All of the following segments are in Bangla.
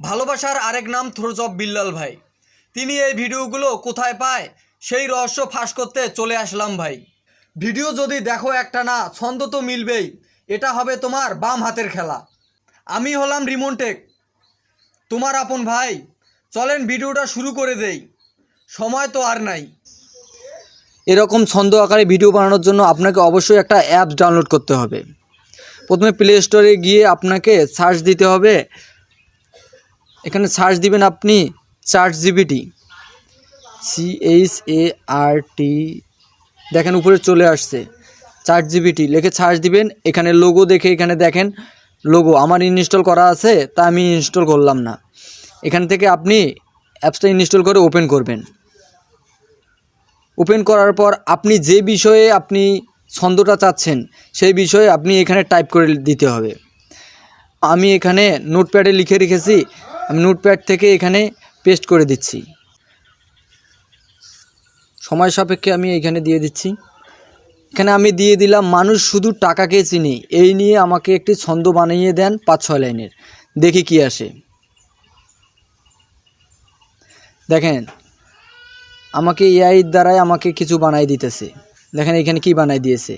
ভালোবাসার আরেক নাম থ্রোজব বিল্লাল ভাই। তিনি এই ভিডিওগুলো কোথায় পায়, সেই রহস্য ফাঁস করতে চলে আসলাম ভাই। ভিডিও যদি দেখো একটা না, ছন্দ তো মিলবেই। এটা হবে তোমার বাম হাতের খেলা। আমি হলাম রিমন্টেক তোমার আপন ভাই। চলেন ভিডিওটা শুরু করে দেই। সময় তো আর নাই। এরকম ছন্দ আকারে ভিডিও বানানোর জন্য আপনাকে অবশ্যই একটা অ্যাপস ডাউনলোড করতে হবে। প্রথমে প্লে স্টোরে গিয়ে আপনাকে সার্চ দিতে হবে এখানে সার্চ দিবেন আপনি chart GPT C H A R T দেখেন উপরে চলে আসছে চার্ট জিবিটি লিখে সার্চ দিবেন, এখানে লোগো দেখে এখানে দেখেন লোগো আমার ইনস্টল করা আছে, তা আমি ইনস্টল করলাম না। এখান থেকে আপনি অ্যাপসটা ইনস্টল করে ওপেন করবেন। ওপেন করার পর আপনি যে বিষয়ে আপনি ছন্দটা চাচ্ছেন, সেই বিষয়ে আপনি এখানে টাইপ করে দিতে হবে। আমি এখানে নোটপ্যাডে লিখে রেখেছি আমি নোটপ্যাড থেকে এখানে পেস্ট করে দিচ্ছি। সময় সাপেক্ষে আমি এখানে দিয়ে দিচ্ছি। এখানে আমি দিয়ে দিলাম, মানুষ শুধু টাকাকে চিনি। এই নিয়ে আমাকে একটি ছন্দ বানিয়ে দেন পাঁচ ছয় লাইনের। দেখি কি আসে। দেখেন, আমাকে এআইয়ের দ্বারাই আমাকে কিছু বানাই দিতেছে। দেখেন এখানে কি বানাই দিয়েছে।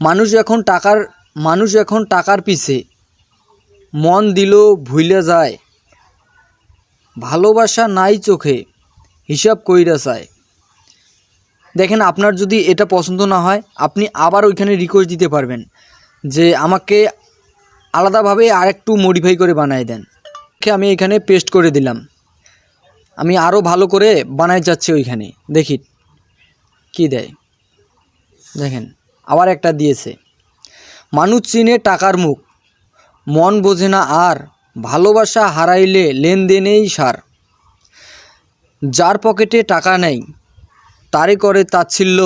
মানুষ এখন টাকার, মানুষ এখন টাকার পিছে। মন দিল ভুলে যায়। ভালোবাসা নাই চোখে, হিসাব কইরা চায়। দেখেন, আপনার যদি এটা পছন্দ না হয়, আপনি আবার ওইখানে রিকোয়েস্ট দিতে পারবেন যে আমাকে আলাদাভাবে আরেকটু মডিফাই করে বানায় দেন। আমি এখানে পেস্ট করে দিলাম। আমি আরও ভালো করে বানাই যাচ্ছি ওইখানে। দেখি, কি দেয়। দেখেন, আবার একটা দিয়েছে। মানুষ চিনে টাকার মুখ। মন বোঝে না আর, ভালোবাসা হারাইলে লেনদেনেই সার। যার পকেটে টাকা নেই, তারই করে তাচ্ছিল্য।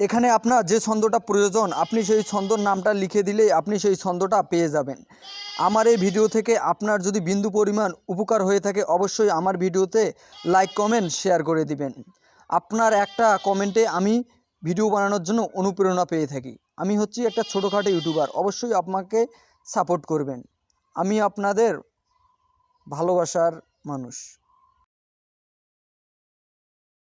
এখানে আপনার যে ছন্দটা প্রয়োজন, আপনি সেই ছন্দর নামটা লিখে দিলেই আপনি সেই ছন্দটা পেয়ে যাবেন। আমার এই ভিডিও থেকে আপনার যদি বিন্দু পরিমাণ উপকার হয়ে থাকে, অবশ্যই আমার ভিডিওতে লাইক, কমেন্ট, শেয়ার করে দিবেন। আপনার একটা কমেন্টে আমি ভিডিও বানানোর জন্য অনুপ্রেরণা পেয়ে থাকি। আমি হচ্ছি একটা ছোটোখাটো ইউটিউবার অবশ্যই আপনাকে সাপোর্ট করবেন। আমি আপনাদের ভালোবাসার মানুষ।